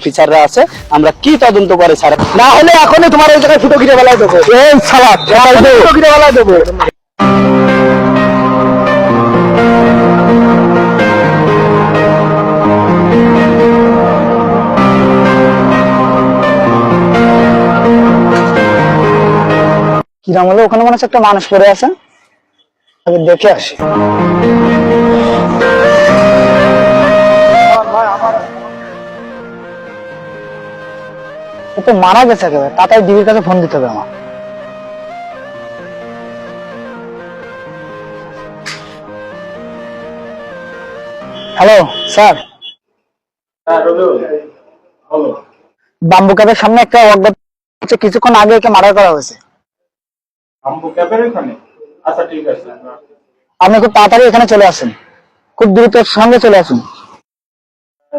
অফিসাররা আছে আমরা কি তদন্ত করে ছাড়া না হলে এখনই তোমার এই জায়গায় ফুটো গিরে বেলায় দেবো। এই সালাদ ফুটো গিরে বেলায় দেবো। কিরাম হলো? ওখানে মনে হচ্ছে একটা মানুষ পড়ে আছে। আগে দেখে আসি। তো মারা গেছে একেবারে। তাড়াতাড়ি ডিবির কাছে ফোন দিতে হবে আমার। Hello sir. বাম্বু ক্যাবের সামনে একটা অজ্ঞাত কিছুক্ষণ আগে একে মার্ডার করা হয়েছে। আম্বু ক্যাবের এখানে? আচ্ছা ঠিক আছে। আপনি খুব তাড়াতাড়ি এখানে চলে আসুন। খুব দ্রুত সঙ্গে চলে আসুন।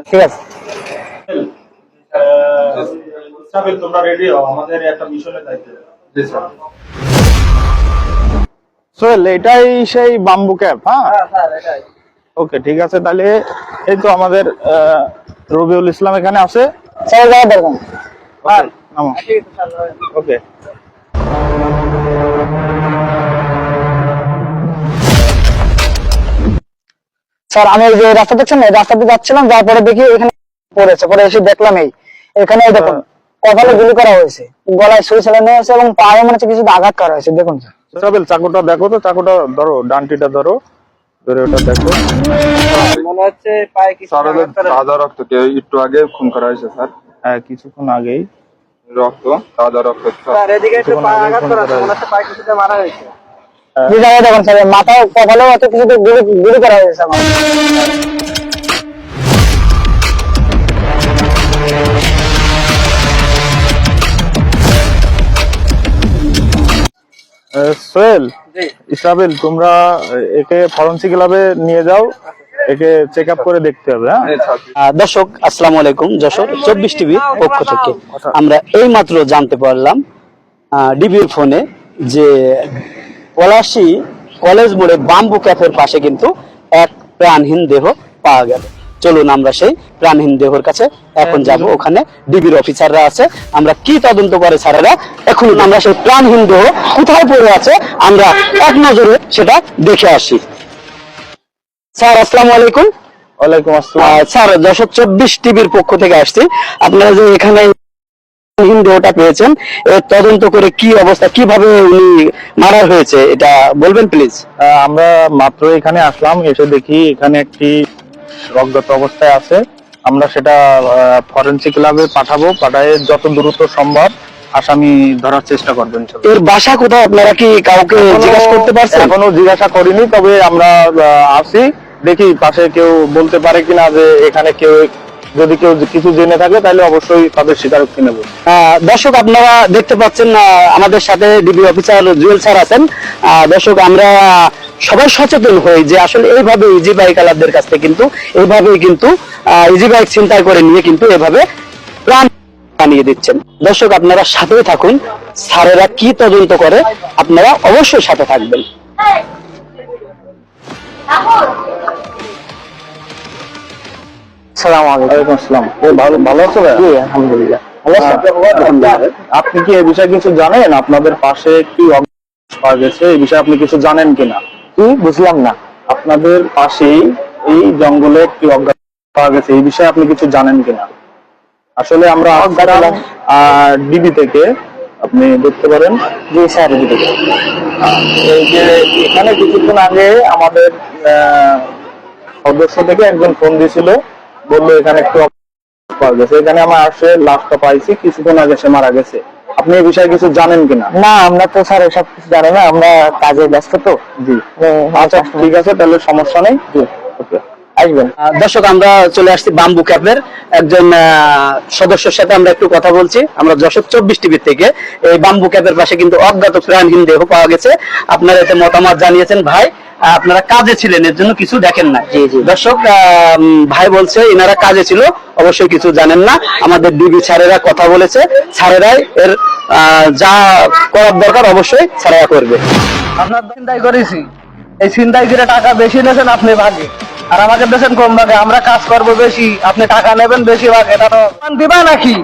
ঠিক আছে। সাবিল তোমরা রেডি হও? আমাদের একটা মিশনে যাইতে জি স্যার। সোহেল এটাই সেই বাম্বু ক্যাপ হ্যাঁ? ওকে ঠিক আছে তাহলে এই তো আমাদের আহ, রবিউল ইসলাম এখানে আছে। স্যার যাওয়ার দরকার ওকে স্যার আমি যে রাস্তা দেখছেন না এই রাস্তা দিয়ে যাচ্ছিলাম যাওয়ার পরে দেখি এখানে পড়েছে পরে এসে দেখলাম এই। এখানে এই দেখুন কপালে গুলি করা হয়েছে গলায় সুই চালানো হয়েছে এবং পায়ে মনে হচ্ছে কিছু আঘাত করা হয়েছে দেখুন স্যার। সাবিল চাকুটা দেখো তো চাকুটা ধরো ডানটিটা ধরো ধরে ওটা দেখো। মনে হচ্ছে পায়ে কিছু স্যার রক্ত একটু আগে খুন করা হয়েছে স্যার। হ্যাঁ কিছুক্ষণ আগেই। রক্ত তাজা রক্ত। স্যার এদিকে একটু কিছুক্ষণ আগেই করা হয়েছে। পায়ে কিছুতে মারা হয়েছে। যে জায়গায় দেখুন স্যার মাথায় কপালেও এত কিছু গুলি গুলি করা হয়েছে আমার সোহেল ইসাবেল তোমরা একে ফরেন্সিক ল্যাবে নিয়ে যাও একে চেক আপ করে দেখতে হবে হ্যাঁ? দর্শক আসসালামু আলাইকুম যশোর চব্বিশ টিভি পক্ষ থেকে। আমরা এই মাত্র জানতে পারলাম ডিবির ফোনে যে পলাশী কলেজ মোড়ে বাম্বু ক্যাফের পাশে কিন্তু এক প্রাণহীন দেহ পাওয়া গেল। চলুন আমরা সেই প্রাণহীন দেহর কাছে এখন যাব। ওখানে ডিবির অফিসাররা আছে। আমরা কি তদন্ত করে স্যারেরা? এখন আমরা সেই প্রাণহীন দেহ কোথায় পড়ে আছে আমরা এক নজরে সেটা দেখে আসি। স্যার আসসালামু আলাইকুম। ওয়ালাইকুম আসসালাম। স্যার দশক চব্বিশ টিভির পক্ষ থেকে আসছি। আপনারা যে এখানে দেহটা পেয়েছেন তদন্ত করে কি অবস্থা কীভাবে উনি মারা হয়েছে এটা বলবেন প্লিজ। আমরা মাত্র এখানে আসলাম এসে দেখি এখানে একটি অজ্ঞাত অবস্থায় আছে। আমরা সেটা ফরেন্সিক ল্যাবে পাঠাবো পাঠায় যত দ্রুত সম্ভব আসামি ধরার চেষ্টা করবেন এর বাসা কোথায়? আপনারা কি কাউকে জিজ্ঞাসা করতে পারছেন? এখনও জিজ্ঞাসা করিনি তবে আমরা আসি দেখি পাশে কেউ বলতে পারে কিনা যে এখানে কেউ যদি কেউ কিছু জেনে থাকে তাহলে অবশ্যই তাদের স্বীকারোক্তি নেব আহ, দর্শক আপনারা দেখতে পাচ্ছেন আহ, আমাদের সাথে ডিবি অফিসার জুয়েল স্যার আছেন আহ, দর্শক আমরা সবাই সচেতন হই যে আসলে এইভাবে ইজি বাইক আলাদের কাছ থেকে কিন্তু এইভাবেই কিন্তু ইজি বাইক চিন্তা করে নিয়ে কিন্তু এভাবে প্রাণ বানিয়ে দিচ্ছেন দর্শক আপনারা সাথেই থাকুন স্যারেরা কি তদন্ত করে আপনারা অবশ্যই সাথে থাকবেন সালাম ওয়ালাইকুম আসসালাম। ভালো ভালো আছো জি আলহামদুলিল্লাহ। আহ, আপনি কি এই বিষয়ে কিছু জানেন? আপনাদের পাশে কি পাওয়া গেছে? এই বিষয়ে আপনি কিছু জানেন কিনা? কি? বুঝলাম না। আপনাদের পাশেই এই জঙ্গলে একটি অজ্ঞাত পাওয়া গেছে। এই বিষয়ে আপনি কিছু জানেন কিনা? আসলে আমরা ডিবি থেকে আপনি দেখতে পারেন। জি স্যার। এই যে এখানে কিছুক্ষণ আগে আমাদের আহ, সদস্য থেকে একজন ফোন দিয়েছিল। বলল এখানে একটু পাওয়া গেছে। এখানে আমার আসে লাশটা পাইছি কিছুক্ষণ আগে সে মারা গেছে। আপনি এই বিষয়ে কিছু জানেন কিনা? না আমরা তো স্যার এসব কিছু জানি না আমরা কাজে ব্যস্ত তো। জি। আচ্ছা ঠিক আছে তাহলে সমস্যা নেই। জি। ওকে আসবেন। দর্শক আমরা চলে আসছি বাম্বু ক্যাপের একজন সদস্যের সাথে আমরা একটু কথা বলছি। আমরা যশোর চব্বিশ টিভির থেকে। এই বাম্বু ক্যাপের পাশে কিন্তু অজ্ঞাত প্রাণহীন দেহ পাওয়া গেছে। আপনারা এতে মতামত জানিয়েছেন ভাই। আপনারা কাজে ছিলেন এর জন্য কিছু দেখেন না। দর্শক ভাই বলছে এনারা কাজে ছিল অবশ্যই কিছু জানেন না। আমাদের ডিবি স্যারেরা কথা বলেছে স্যারেরাই এর আহ, যা করার দরকার অবশ্যই স্যারেরা করবে। আপনার চিন্তাই করেছি। এই ছিনতাই করে টাকা বেশি নেছেন আপনি ভাগে আর আমাকে দেশেন কম ভাগে। আমরা কাজ করব বেশি আপনি টাকা নেবেন বেশি ভাগে এটা তো দিবা নাকি?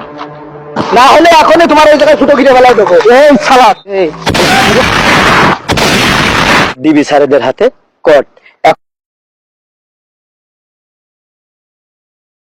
না হলে এখনই তোমার ওই জায়গায় ফুটো কিনে বেলায় দেবো। এই সালাদ ডিবি স্যারেদের হাতে কট